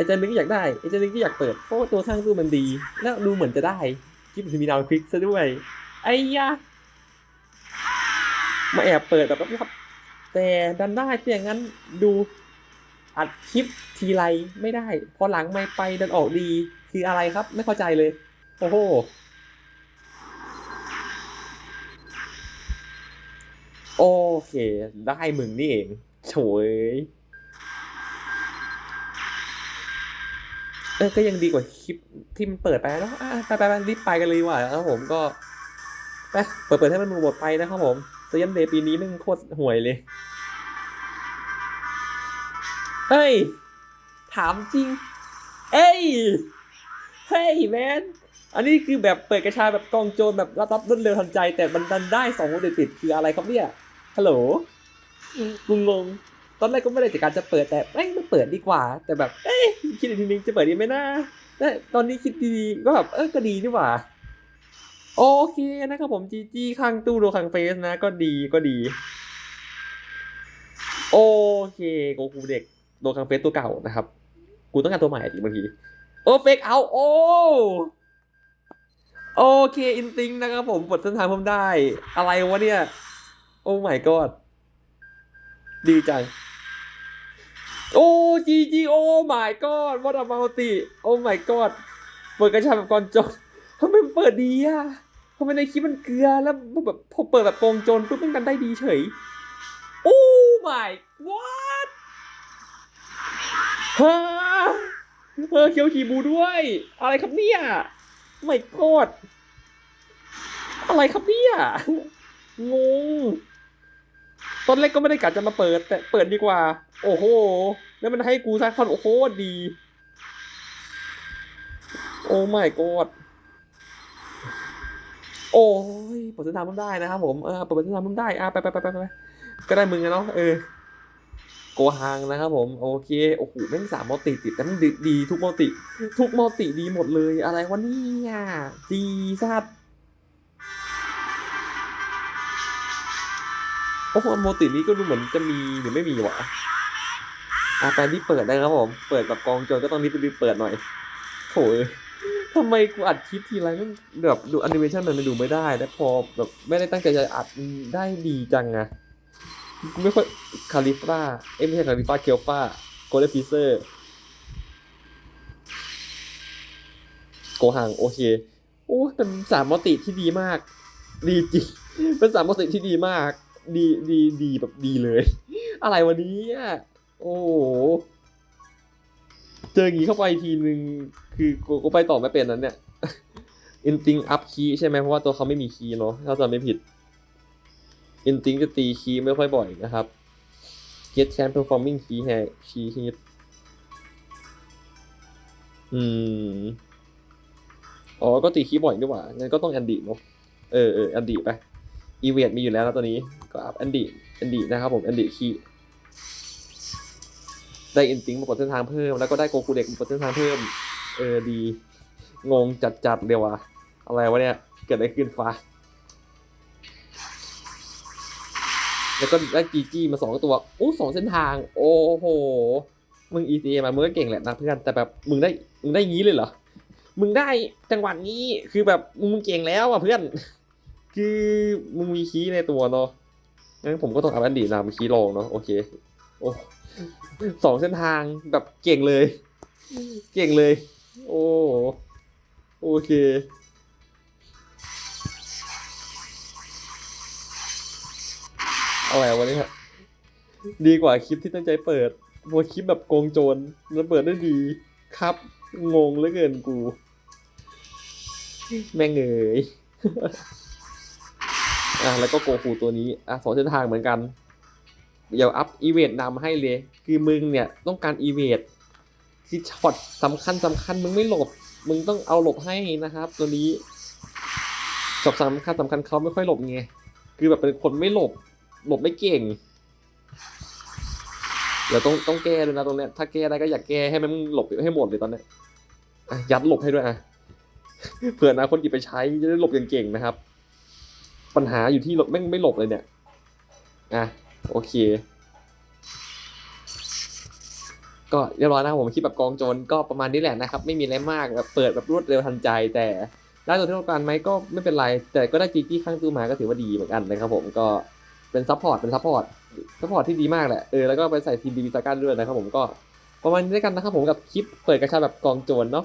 ไอ้เจนนึงก็อยากได้ไอ้เจนนึงก็อยากเปิด เพราะว่าตัวข้างตู้มันดี แล้วดูเหมือนจะได้คลิปมันจะมีดาวคลิกซะด้วย ไอ้ยะ มาแอบเปิดแบบลับๆแต่ดันได้เพียงงั้นดูอัดคลิปทีไรไม่ได้ พอหลังไม่ไปดันออกดี คืออะไรครับ ไม่เข้าใจเลย โอ้โหโอเค ได้มึงนี่เองโฉย เออก็ยังดีกว่าคลิปที่มันเปิดไปแล้วอะไปไปไปรีบไปกันเลยดีกว่าครับผมก็ไปเปิดเปิดให้มันหมดไปนะครับผมเซยันเดย์ปีนี้แม่งโคตรห่วยเลย เฮ้ย ถามจริง เอ้ย เฮ้ยแมน อันนี้คือแบบเปิดกระชาแบบกองโจรแบบรับรับรวดเร็วทันใจ แต่มันดันได้สองคนติดๆคืออะไรครับเนี่ย ฮัลโหลกูงง ตอนแรกก็ไม่ได้จัดการจะเปิดแต่แม่งไม่เปิดดีกว่า แต่แบบเอ๊ะคิดอีกทีนึงจะเปิดดีไหมนะแต่ตอนนี้คิดดีๆก็แบบเออก็ดีดีกว่า โอเคนะครับผมจีจีข้างตู้โดข้างเฟสนะ ก็ดีก็ดี โอเคโกคูเด็กโดข้างเฟสตัวเก่านะครับ กูต้องการตัวใหม่อีกบางทีโอ้เฟกเอาโอ้โอเคอินติงนะครับผมบทเส้นทางผมได้ อะไรวะเนี่ย โอ้ my god ดีจัง โอ้จีจีโอ้ my god วัดอมาติโอ้ my god เปิดกระชาแบบก่อนจนทำไมมันเปิดดีอะทำไมในคลิปมันเกลือแล้วแบบพอเปิดแบบกองจรปุ๊บมันกันได้ดีเฉยโอ้ my what ฮะเออเคียวขีบูด้วย อะไรครับเนี่ยไม่กอดอะไรครับเนี่ยงง ตอนแรกก็ไม่ได้กะจะมาเปิด แต่เปิดดีกว่า โอ้โห แล้วมันให้กูซักคอนโอ้โหดี โอ้ไม่กอดโอ้ยเปิดเส้นทางมันได้นะครับผมเออเปิดเส้นทางมันได้อะไปไปไปไปไปก็ได้มึงอะเนาะเออโกฮังนะครับผมโอเคโอ้โหแม่งสามมัลติติดแต่มันดีทุกมัลติ ทุกมัลติดีหมดเลยอะไรวะเนี่ยดีสัด โอ้โหมัลตินี้ก็ดูเหมือนจะมีหรือไม่มีวะอะไปรีบเปิดได้ครับผม เปิดแบบกองโจรก็ต้องรีบรีบเปิดหน่อยโถเอ้ยทำไมกูอัดคลิปทีไรมันแบบดูแอนิเมชันมันดูไม่ได้แล้วพอแบบไม่ได้ตั้งใจจะอัดได้ดีจังอะกูไม่ค่อยคาลิฟ้าเอ้ยไม่ใช่คาลิฟ้าเคียวฟ้าโกลเดฟีเซอร์โกหังโอเค โอ้เป็นสามมติที่ดีมาก ดีจริง เป็นสามมติที่ดีมาก ดีดีดีแบบดีเลย อะไรวันนี้อะโอ้โหเจออย่างนี้เข้าไปทีนึงคือกูก็ไปต่อไม่เป็นนั้นเนี่ยอินติงอัพคีใช่ไหมเพราะว่าตัวเขาไม่มีคีย์เนาะถ้าจำไม่ผิดอินติงจะตีคีย์ไม่ค่อยบ่อยนะครับ get chance performing key hair key hit อืมอ๋อก็ตีคีย์บ่อยดีกว่างั้นก็ต้องแอนดี้เนาะเออเออแอนดี้ไป อีเวนต์มีอยู่แล้วนะตัวนี้ก็อัพแอนดี้แอนดี้นะครับผมแอนดี้คีได้อินติงมาปิดเส้นทางเพิ่มแล้วก็ได้โกคูเด็กมาปิดเส้นทางเพิ่ม เออดี งงจัดจัดๆเดียวอะอะไรวะเนี่ย เกิดอะไรขึ้นฟ้า แล้วก็ได้จีจีมาสองตัวโอ้สองเส้นทาง โอ้โห มึง ECA มามึงก็เก่งแหละนะเพื่อนแต่แบบมึงได้มึงได้งี้เลยเหรอ มึงได้จังหวะนี้คือแบบมึงเก่งแล้วอะเพื่อน คือมึงมีคีย์ในตัวเนาะ งั้นผมก็ต้องเอาอันดีนามคีย์ลงเนาะโอเค โอ้สองเส้นทางแบบเก่งเลย เก่งเลย โอ้โอเคเอาไงวันนี้ฮะดีกว่าคลิปที่ตั้งใจเปิดพวคลิปแบบโกงโจรแล้วเปิดได้ดีครับ งงเหลือเกินกู แม่งเอ๋ย อะแล้วก็โกคูตัวนี้อะสองเส้นทางเหมือนกัน เดี๋ยวอัพอีเวนต์นำให้เลย คือมึงเนี่ยต้องการอีเวนต์ที่ช็อตสำคัญสำคัญมึงไม่หลบ มึงต้องเอาหลบให้นะครับ ตัวนี้ช็อตสำคัญสำคัญเขาไม่ค่อยหลบไงคือแบบเป็นคนไม่หลบหลบไม่เก่งเดี๋ยวต้องต้องแก้ด้วยนะตรงเนี้ยถ้าแก้ได้ก็อยากแก้ให้มันหลบให้หมดเลยตอนเนี้ยอะยัดหลบให้ด้วยอะเผื่ออนะคนหยิบไปใช้จะได้หลบอย่างเก่งนะครับ ปัญหาอยู่ที่หลบแม่งไม่หลบเลยเนี่ย อะ โอเค ก็เรียบร้อยนะครับผมคลิปแบบกองโจรก็ประมาณนี้แหละนะครับ ไม่มีอะไรมากแบบเปิดแบบรวดเร็วทันใจ แต่ได้ตัวที่ต้องการไหมก็ไม่เป็นไร แต่ก็ได้จีจี้ข้างตู้มาก็ถือว่าดีเหมือนกันนะครับผมก็เป็นซัพพอร์ตเป็นซัพพอร์ตซัพพอร์ตที่ดีมากแหละเออแล้วก็ไปใส่ทีมดีวิซากันด้วยนะครับผมก็ประมาณนี้แล้วกันนะครับผมกับคลิปเปิดกระชาแบบกองโจรเนาะ